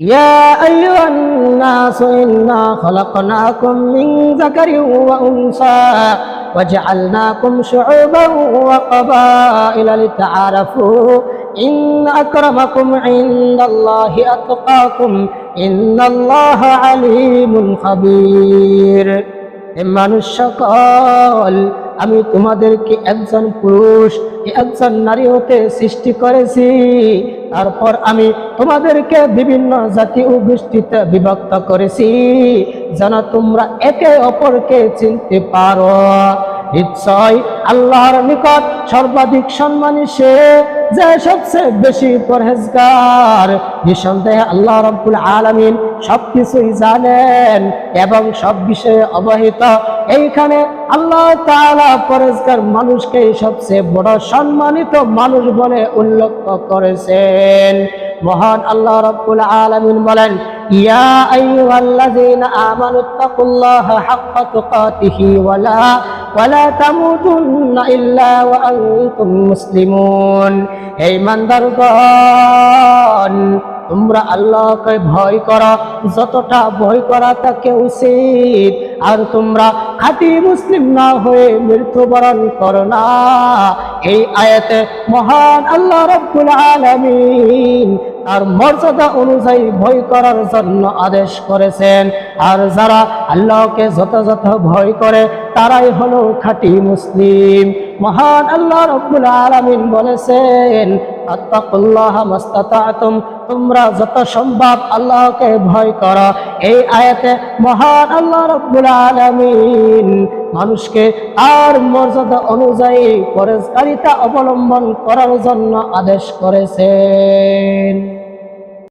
يا أيها الناس إنا خلقناكم من ذكر وأنثى وجعلناكم شعوبا وقبائل لتعارفوا إن أكرمكم عند الله أتقاكم إن الله عليم خبير হে মানুষ সকল আমি তোমাদেরকে একজন পুরুষ একজন নারী হতে সৃষ্টি করেছি তারপর আমি তোমাদেরকে বিভিন্ন জাতি ও গোষ্ঠীতে বিভক্ত করেছি। যেন তোমরা একে অপরকে চিনতে পারো। নিশ্চয় আল্লাহর নিকট সর্বাধিক সম্মানী সে যে সবচেয়ে বেশি পরহেজগার, নিঃসন্দেহে আল্লাহ রব্বুল আলমিন সবকিছুই জানেন এবং সব বিষয়ে অবহিত। এইখানে আল্লাহ তাআলা পরেজগার মানুষকে সবচেয়ে বড় সম্মানিত মানুষ বলে উল্লেখ করেছেন। মহান আল্লাহ রব্বুল আলামিন বলেন, ইয়া আইয়ুহাল্লাযীনা হাক্কা তুকাতিহি ওয়ালা তামুতুন্না ইল্লা ওয়া আনতুম মুসলিমুন। হে ইমানদারগণ, তোমরা আল্লাহকে ভয় করো, যতটা ভয় করা তাকে উচিত। আর তোমরা খাঁটি মুসলিম না হয়ে মৃত্যুবরণ করো না। এই আয়াতে মহান আল্লাহ রব্বুল আলামিন আর মর্যাদা অনুযায়ী ভয় করার জন্য আদেশ করেছেন। আর যারা আল্লাহকে যথাযথ ভয় করে, তারাই হলো খাঁটি মুসলিম। মহান আল্লাহ রব্বুল আলামিন বলেছেন তোমরা যত সম্ভব আল্লাহকে ভয় করো। এই আয়াতে মহান আল্লাহ রব্বুল আলামিন মানুষকে আর মর্যাদা অনুযায়ী পরেজকারিতা অবলম্বন করার জন্য আদেশ করেছেন।